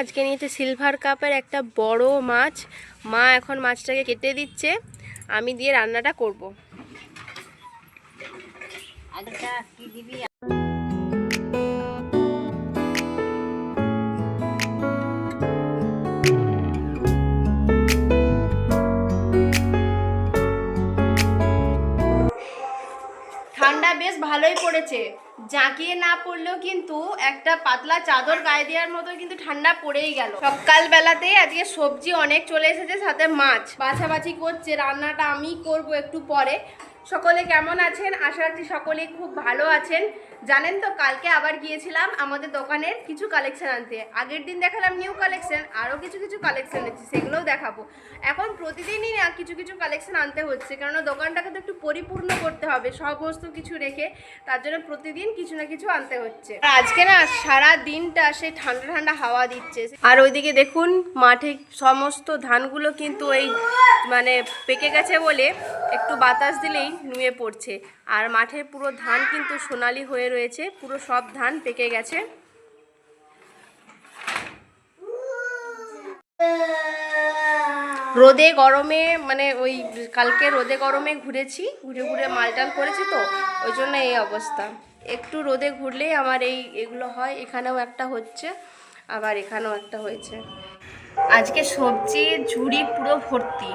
আজকে নিয়েছে সিলভার কাপের একটা বড় মাছ। মা এখন মাছটাকে কেটে দিচ্ছে। আমি দিয়ে রান্নাটা করব। দিবি? ঠান্ডা বেশ ভালোই পড়েছে। জাঁকিয়ে না পড়লেও কিন্তু একটা পাতলা চাদর গায়ে দেওয়ার মতো কিন্তু ঠান্ডা পড়েই গেল। সকাল বেলাতেই আজকে সবজি অনেক চলে এসেছে, সাথে মাছ। বাছাবাছি করছে, রান্নাটা আমি করব একটু পরে। সকলে কেমন আছেন? আশা রাখছি সকলেই খুব ভালো আছেন। জানেন তো, কালকে আবার গিয়েছিলাম আমাদের দোকানের কিছু কালেকশন আনতে। আগের দিন দেখালাম নিউ কালেকশন আরও কিছু কিছু কালেকশন আছে সেগুলোও দেখাবো। এখন প্রতিদিনই না কিছু কিছু কালেকশন আনতে হচ্ছে, কেননা দোকানটাকে তো একটু পরিপূর্ণ করতে হবে, সমস্ত কিছু রেখে তার জন্য প্রতিদিন কিছু না কিছু আনতে হচ্ছে। আজকে না সারা দিনটা সেই ঠান্ডা ঠান্ডা হাওয়া দিচ্ছে। আর ওইদিকে দেখুন, মাঠে সমস্ত ধানগুলো কিন্তু এই মানে পেকে গেছে বলে একটু বাতাস দিলেই নুয়ে পড়ছে। আর মাঠের পুরো ধান কিন্তু সোনালি হয়ে রয়েছে, পুরো সব ধান পেকে গেছে। রোদে গরমে মানে ওই কালকে রোদে গরমে ঘুরেছি, ঘুরে ঘুরে মালটাল করেছি তো, ওই জন্য এই অবস্থা। একটু রোদে ঘুরলেই আমার এই এগুলো হয়, এখানেও একটা হচ্ছে, আবার এখানেও একটা হয়েছে। আজকে সবজির ঝুড়ি, পুরো ভর্তি।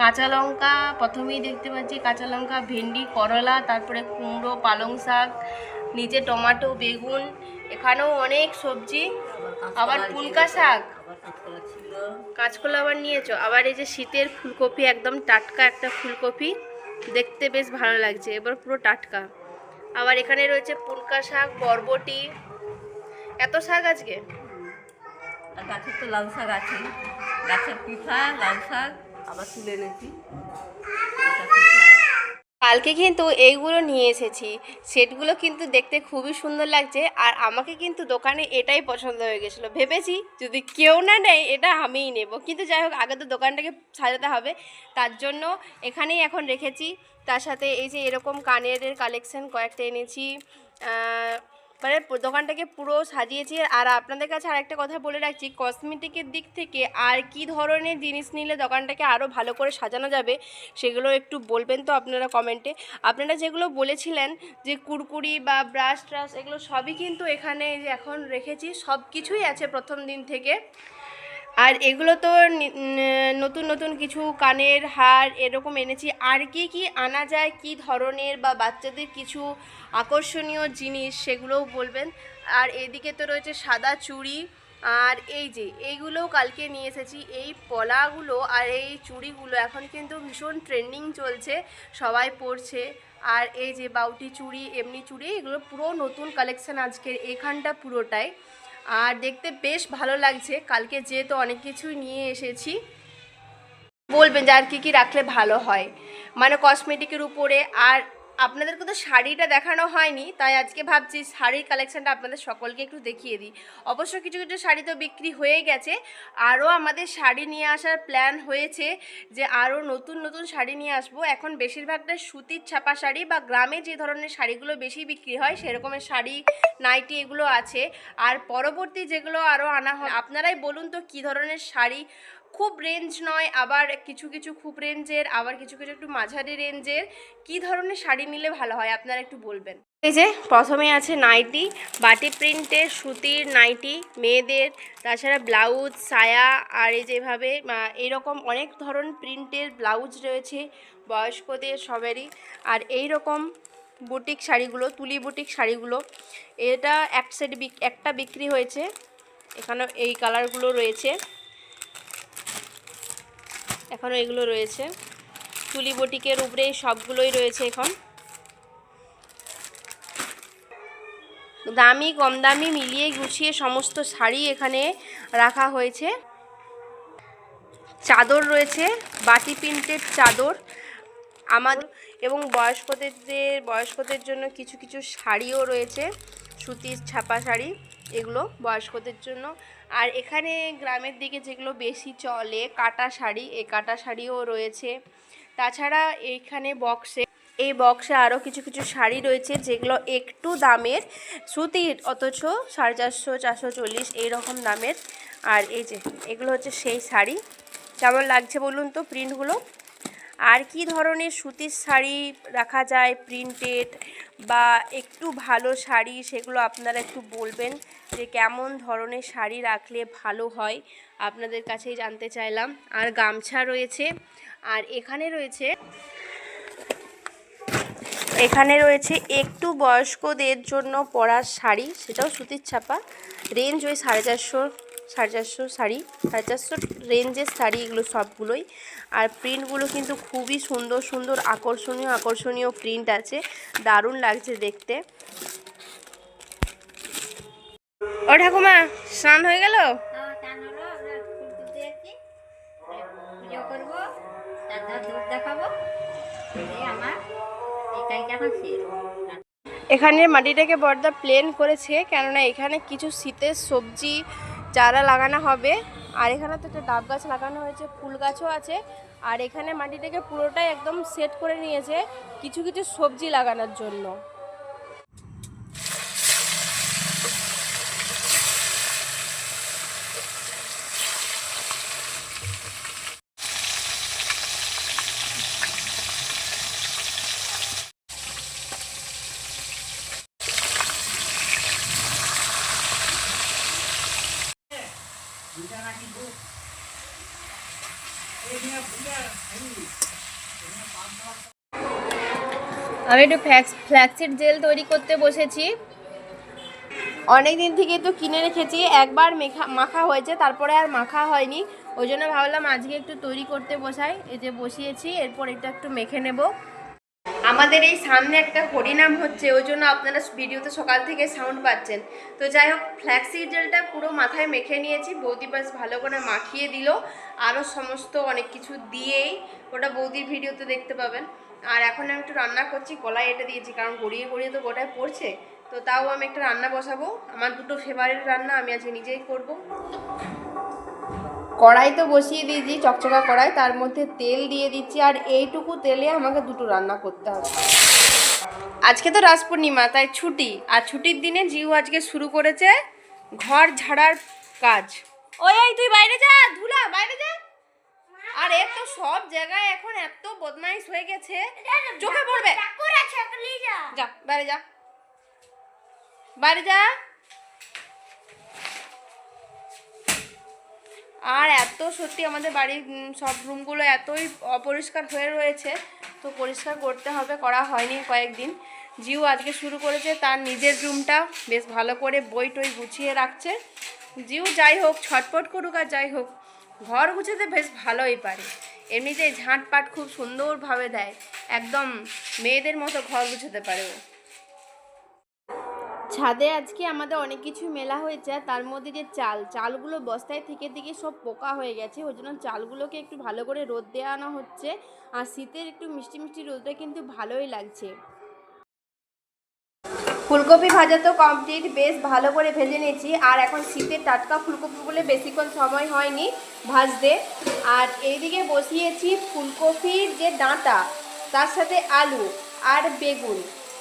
কাঁচা লঙ্কা প্রথমেই দেখতে পাচ্ছি কাঁচা লঙ্কা, ভেন্ডি, করলা, তারপরে কুমড়ো, পালং শাক, নিচে টমাটো, বেগুন, এখানেও অনেক সবজি। আবার পুলকা শাক। কাঁচকলা আবার নিয়েছো? আবার এই যে শীতের ফুলকপি, একদম টাটকা একটা ফুলকপি, দেখতে বেশ ভালো লাগছে, এবার পুরো টাটকা। আবার এখানে রয়েছে পুলকা শাক, বরবটি। এত শাক আজকে? গাছের তো লাল শাক আছে গাছের পিঠা লাল শাক। আবার তুলে এনেছি। কালকে কিন্তু এইগুলো নিয়ে এসেছি। সেটগুলো কিন্তু দেখতে খুবই সুন্দর লাগছে আর আমাকে কিন্তু দোকানে এটাই পছন্দ হয়ে গেছিল। ভেবেছি যদি কেউ না নেয়, এটা আমিই নেব। কিন্তু যাই হোক, আগে তো দোকানটাকে সাজাতে হবে। তার জন্য এখানেই এখন রেখেছি। তার সাথে এই যে এরকম কানের কালেকশন কয়েকটা এনেছি। মানে দোকানটাকে পুরো সাজিয়েছি। আর আপনাদের কাছে আর একটা কথা বলে রাখছি কসমেটিকের দিক থেকে আর কি ধরনের জিনিস নিলে দোকানটাকে আরও ভালো করে সাজানো যাবে, সেগুলো একটু বলবেন তো আপনারা কমেন্টে। আপনারা যেগুলো বলেছিলেন যে কুরকুরি বা ব্রাশ ট্রাশ এগুলো সবই কিন্তু এখানে যে এখন রেখেছি সব কিছুই আছে প্রথম দিন থেকে। আর এগুলো তো নতুন নতুন কিছু কানের হার এরকম এনেছি। আর কি কি আনা যায়, কি ধরনের বা বাচ্চাদের কিছু আকর্ষণীয় জিনিস সেগুলোও বলবেন। আর এদিকে তো রয়েছে সাদা চুড়ি। আর এই যে, এইগুলোও কালকে নিয়ে এসেছি। এই পলাগুলো আর এই চুড়িগুলো এখন কিন্তু ভীষণ ট্রেন্ডিং চলছে, সবাই পরছে। আর এই যে বাউটি চুড়ি, এমনি চুড়ি, এগুলো পুরো নতুন কালেকশান আজকের, এখানটা পুরোটাই। আর দেখতে বেশ ভালো লাগছে। কালকে যেহেতু অনেক কিছুই নিয়ে এসেছি, বলবেন যে আর কী কী রাখলে ভালো হয়। মানে কসমেটিকের উপরে আর আপনাদেরকে তো শাড়িটা দেখানো হয়নি, তাই আজকে ভাবছি শাড়ির কালেকশানটা আপনাদের সকলকে একটু দেখিয়ে দিই। অবশ্য কিছু কিছু শাড়ি তো বিক্রি হয়ে গেছে, আরও আমাদের শাড়ি নিয়ে আসার প্ল্যান হয়েছে যে আরও নতুন নতুন শাড়ি নিয়ে আসব। এখন বেশিরভাগটা সুতির ছাপা শাড়ি বা গ্রামে যে ধরনের শাড়িগুলো বেশি বিক্রি হয়, সেরকমের শাড়ি, নাইটি এগুলো আছে। আর পরবর্তী যেগুলো আরও আনা হয়, আপনারাই বলুন তো কী ধরনের শাড়ি খুব রেঞ্জ নয়, আবার কিছু কিছু খুব রেঞ্জের আবার কিছু কিছু একটু মাঝারি রেঞ্জের কি ধরনের শাড়ি নিলে ভালো হয়, আপনারা একটু বলবেন? এই যে প্রথমে আছে নাইটি, বাটি প্রিন্টের সুতির নাইটি, মেয়েদের, তাছাড়া ব্লাউজ সায়া, আর এই যেভাবে এরকম অনেক ধরন প্রিন্টের ব্লাউজ রয়েছে, বয়স্কদের সবেরই। আর এই রকম বুটিক শাড়িগুলো, তুলি বুটিক শাড়িগুলো, এটা এক সেট একটা বিক্রি হয়েছে। এখানে এই কালারগুলো রয়েছে। এখনও এগুলো রয়েছে। তুলি বটিকের উপরে সবগুলোই রয়েছে এখন। দামি কম দামি মিলিয়ে গুছিয়ে সমস্ত শাড়ি এখানে রাখা হয়েছে। চাদর রয়েছে, বাটি প্রিন্টের চাদর। আমার এবং বয়স্কদের বয়স্কদের জন্য কিছু কিছু শাড়িও রয়েছে, সুতির ছাপা শাড়ি। এগুলো বয়স্কদের জন্য। আর এখানে গ্রামের দিকে যেগুলো বেশি চলে, কাটা শাড়ি এই কাটা শাড়িও রয়েছে। তাছাড়া এইখানে বক্সে, এই বক্সে আরও কিছু কিছু শাড়ি রয়েছে, যেগুলো একটু দামের। সুতির অথচ সাড়ে চারশো চারশো চল্লিশ এইরকম দামের। আর এই যে, এগুলো হচ্ছে সেই শাড়ি। কেমন লাগছে বলুন তো প্রিন্টগুলো আর কি ধরনের সুতির শাড়ি রাখা যায় প্রিন্টেড বা একটু ভালো শাড়ি সেগুলো আপনারা একটু বলবেন যে কেমন ধরনের শাড়ি রাখলে ভালো হয়, আপনাদের কাছেই জানতে চাইলাম। আর গামছা রয়েছে, আর এখানে রয়েছে এখানে রয়েছে একটু বয়স্কদের জন্য পরার শাড়ি, সেটাও সুতির ছাপা। রেঞ্জ ওই সাড়ে চারশো সাড়ে চারশো শাড়ি সাড়ে চারশো রেঞ্জের শাড়ি এগুলো সবগুলোই। আর প্রিন্টগুলো কিন্তু খুবই সুন্দর সুন্দর আকর্ষণীয় আকর্ষণীয় প্রিন্ট আছে। দারুণ লাগছে দেখতে। ও ঠাকুমা স্নান হয়ে গেল? হ্যাঁ। এখানে মাটিটাকে বর্দা প্লেন করেছে কেননা এখানে কিছু শীতের সবজি চারা লাগানো হবে। আর এখানে তো একটা ডাব গাছ লাগানো হয়েছে, ফুল গাছও আছে। আর এখানে মাটিটাকে পুরোটাই একদম সেট করে নিয়েছে কিছু কিছু সবজি লাগানোর জন্য। আমি একটু ফ্ল্যাক্স ফ্ল্যাক্সিড জেল তৈরি করতে বসেছি। অনেক দিন থেকে একটু কিনে রেখেছি। একবার মেখা মাখা হয়েছে, তারপরে আর মাখা হয়নি। ওই জন্য ভাবলাম আজকে একটু তৈরি করতে বসাই। এই যে বসিয়েছি, এরপর এটা একটু মেখে নেব। আমাদের এই সামনে একটা হরিনাম হচ্ছে, ওই জন্য আপনারা ভিডিওতে সকাল থেকে সাউন্ড পাচ্ছেন। তো যাই হোক ফ্ল্যাক্সি জেলটা পুরো মাথায় মেখে নিয়েছি, বৌদি বাস ভালো করে মাখিয়ে দিল আরও সমস্ত অনেক কিছু দিয়েই, ওটা বৌদির ভিডিওতে দেখতে পাবেন। আর এখন আমি একটু রান্না করছি, কলাই এটা দিয়েছি, কারণ গড়িয়ে গড়িয়ে তো গোটায় পড়ছে। তো তাও আমি একটা রান্না বসাবো, আমার দুটো ফেভারিট রান্না আমি আজকে নিজেই করব। কড়াই তো বসিয়ে দিয়েছি চকচকা কড়াই তার মধ্যে তেল দিয়ে দিচ্ছি আর এইটুকু তেলে আমাকে দুটো রান্না করতে হবে। আজকে তো রাস পূর্ণিমা তাই ছুটি আর ছুটির দিনে জিউ আজকে শুরু করেছে ঘর ঝাড়ার কাজ। ওই এই তুই বাইরে যা ধুলা বাইরে যা। আর এর তো সব জায়গায় এখন এত বদমাইশ হয়ে গেছে চোখে পড়বে। যা বাইরে যা। বাইরে যা। আর এত সত্যি আমাদের বাড়ির সব রুমগুলো এতই অপরিষ্কার হয়ে রয়েছে, তো পরিষ্কার করতে হবে, করা হয়নি কয়েকদিন। জিও আজকে শুরু করেছে, তার নিজের রুমটা বেশ ভালো করে বই টই গুছিয়ে রাখছে। জিও যাই হোক, ছটপট করুক আর যাই হোক, ঘর গুছাতে বেশ ভালোই পারে। এমনিতে ঝাঁটপাট খুব সুন্দরভাবে দেয়, একদম মেয়েদের মতো ঘর গুছাতে পারে ও। ছাদে আজকে আমাদের অনেক কিছু মেলা হয়েছে তার মধ্যে যে চাল, চালগুলো বস্তায় থেকে থেকে সব পোকা হয়ে গেছে, ওই জন্য চালগুলোকে একটু ভালো করে রোদ দেওয়া আনা হচ্ছে, আর শীতের একটু মিষ্টি মিষ্টি রোদটা কিন্তু ভালোই লাগছে। ফুলকপি ভাজা তো কমপ্লিট বেশ ভালো করে ভেজে নিয়েছি, আর এখন শীতের টাটকা ফুলকপি বলে বেশিক্ষণ সময় হয়নি ভাজতে, আর এইদিকে বসিয়েছি ফুলকপির যে ডাঁটা, তার সাথে আলু আর বেগুন।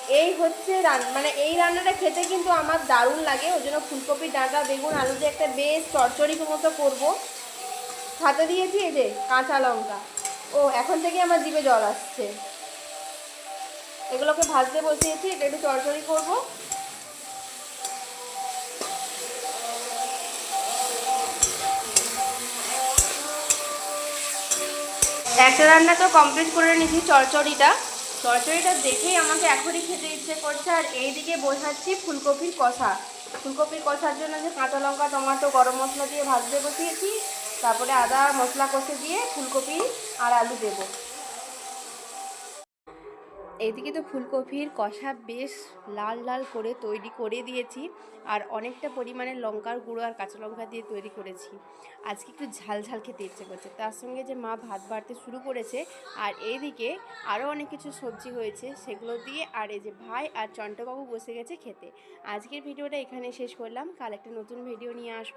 এই হচ্ছে মানে এই রান্নাটা খেতে কিন্তু আমার দারুণ লাগে ওই জন্য ফুলকপি ডাঁটা, বেগুন, আলু দিয়ে একটা বেশ চচ্চড়ি মতো করব। সাথে দিয়েছি এই যে কাঁচা লঙ্কা। ও, এখন থেকে আমার জিভে জল আসছে। এগুলোকে ভাজতে বসিয়েছি, এটা একটু চড়চড়ি করব। একটা রান্না তো কমপ্লিট করে নিয়েছি চড়চড়িটা চড়চড়িটা দেখেই আমাকে এখনই খেতে ইচ্ছে করছে। আর এইদিকে বোঝাচ্ছি ফুলকপির কষা। ফুলকপির কষার জন্য যে কাঁচা লঙ্কা, টমাটো, গরম মশলা দিয়ে ভাজতে বসিয়েছি, তারপরে আদা মশলা কষে দিয়ে ফুলকপি আর আলু দেবো। এইদিকে তো ফুলকপির কষা বেশ লাল লাল করে তৈরি করে দিয়েছি আর অনেকটা পরিমাণে লঙ্কার গুঁড়ো আর কাঁচা লঙ্কা দিয়ে তৈরি করেছি। আজকে একটু ঝাল ঝাল খেতে ইচ্ছে করছে। তার সঙ্গে যে মা ভাত বাড়তে শুরু করেছে আর এইদিকে আরও অনেক কিছু সবজি হয়েছে সেগুলো দিয়ে আর এই যে ভাই আর চন্টবাবু বসে গেছে খেতে। আজকের ভিডিওটা এখানে শেষ করলাম। কাল একটা নতুন ভিডিও নিয়ে আসব।